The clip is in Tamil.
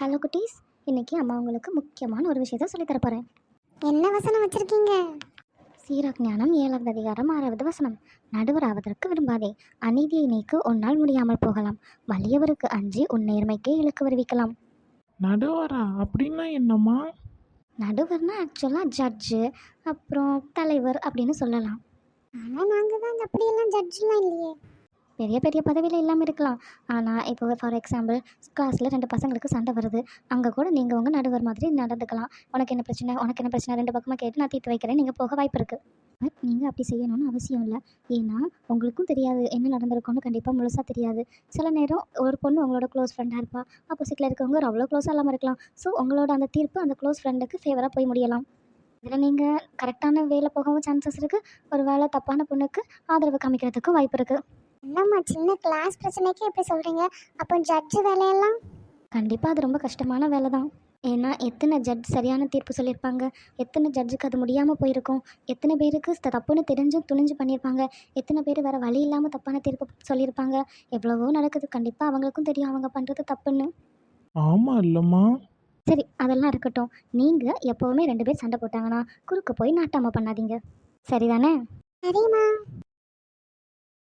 ஹலோ குட்டீஸ். இன்னைக்கு அம்மா உங்களுக்கு முக்கியமான ஒரு விஷயத்த சொல்லித் தரப் போகிறேன் என்ன வசனம் வச்சிருக்கீங்க? சீரக் ஞானம் ஏழாவது அதிகாரம் ஆறாவது வசனம். நடுவராவதற்கு விரும்பாதே. அநீதியை நீக்கு உன்னால் முடியாமல் போகலாம். வலியவருக்கு அஞ்சி உன் நேர்மைக்கே இழுக்கு வருவிக்கலாம். நடுவரா? அப்படின்னா என்னம்மா? நடுவர்னா ஆக்சுவலாக ஜட்ஜு அப்புறம் தலைவர் அப்படின்னு சொல்லலாம். ஆனா நாங்க தான் அப்படியெல்லாம் ஜட்ஜ்லாம் இல்லையே. பெரிய பெரிய பதவியில் இல்லாமல் இருக்கலாம். ஆனால் இப்போ ஃபார் எக்ஸாம்பிள் கிளாஸில் ரெண்டு பசங்களுக்கு சண்டை வருது. அங்கே கூட நீங்கள் உங்கள் நடுவர் மாதிரி நடந்துக்கலாம். உனக்கு என்ன பிரச்சனை? உனக்கு என்ன பிரச்சனை? ரெண்டு பக்கமாக கேட்டு நான் தீர்த்து வைக்கிறேன். நீங்கள் போக வாய்ப்பு இருக்குது பட் நீங்கள் அப்படி செய்யணும்னு அவசியம் இல்லை. ஏன்னா உங்களுக்கும் தெரியாது. என்ன நடந்திருக்கும்னு கண்டிப்பாக முழுசாக தெரியாது. சில நேரம் ஒரு பொண்ணு உங்களோட க்ளோஸ் ஃப்ரெண்டாக இருப்பா. ஆப்போசிட்டில் இருக்கவங்க ஒரு அவ்வளோ க்ளோஸாக இல்லாமல் இருக்கலாம். ஸோ உங்களோட அந்த தீர்ப்பு அந்த க்ளோஸ் ஃப்ரெண்டுக்கு ஃபேவராக போய் முடியலாம். இதில் நீங்கள் கரெக்டான வேலை போகவும் சான்சஸ் இருக்குது ஒரு வேலை தப்பான பொண்ணுக்கு ஆதரவு காமிக்கிறதுக்கும் வாய்ப்பு இருக்குது என்னம்மா சின்ன கிளாஸ் பிரச்சனைக்கு எப்படி சொல்றீங்க? அப்போ ஜட்ஜ் வேலையெல்லாம்? கண்டிப்பாக அது ரொம்ப கஷ்டமான வேலை தான் ஏன்னா எத்தனை ஜட்ஜ் சரியான தீர்ப்பு சொல்லியிருப்பாங்க? எத்தனை ஜட்ஜுக்கு அது முடியாமல் போயிருக்கும்? எத்தனை பேருக்கு த- தப்புன்னு தெரிஞ்சும் துணிஞ்சு பண்ணியிருப்பாங்க? எத்தனை பேர் வேறு வழி இல்லாமல் தப்பான தீர்ப்பு சொல்லியிருப்பாங்க? எவ்வளவோ நடக்குது. கண்டிப்பாக அவங்களுக்கும் தெரியும் அவங்க பண்ணுறது தப்புன்னு. ஆமா இல்லம்மா. சரி அதெல்லாம் இருக்கட்டும். நீங்கள் எப்போவுமே ரெண்டு பேர் சண்டை போட்டாங்கன்னா குறுக்கு போய் நாட்டாமல் பண்ணாதீங்க. சரிதானே? சரிம்மா.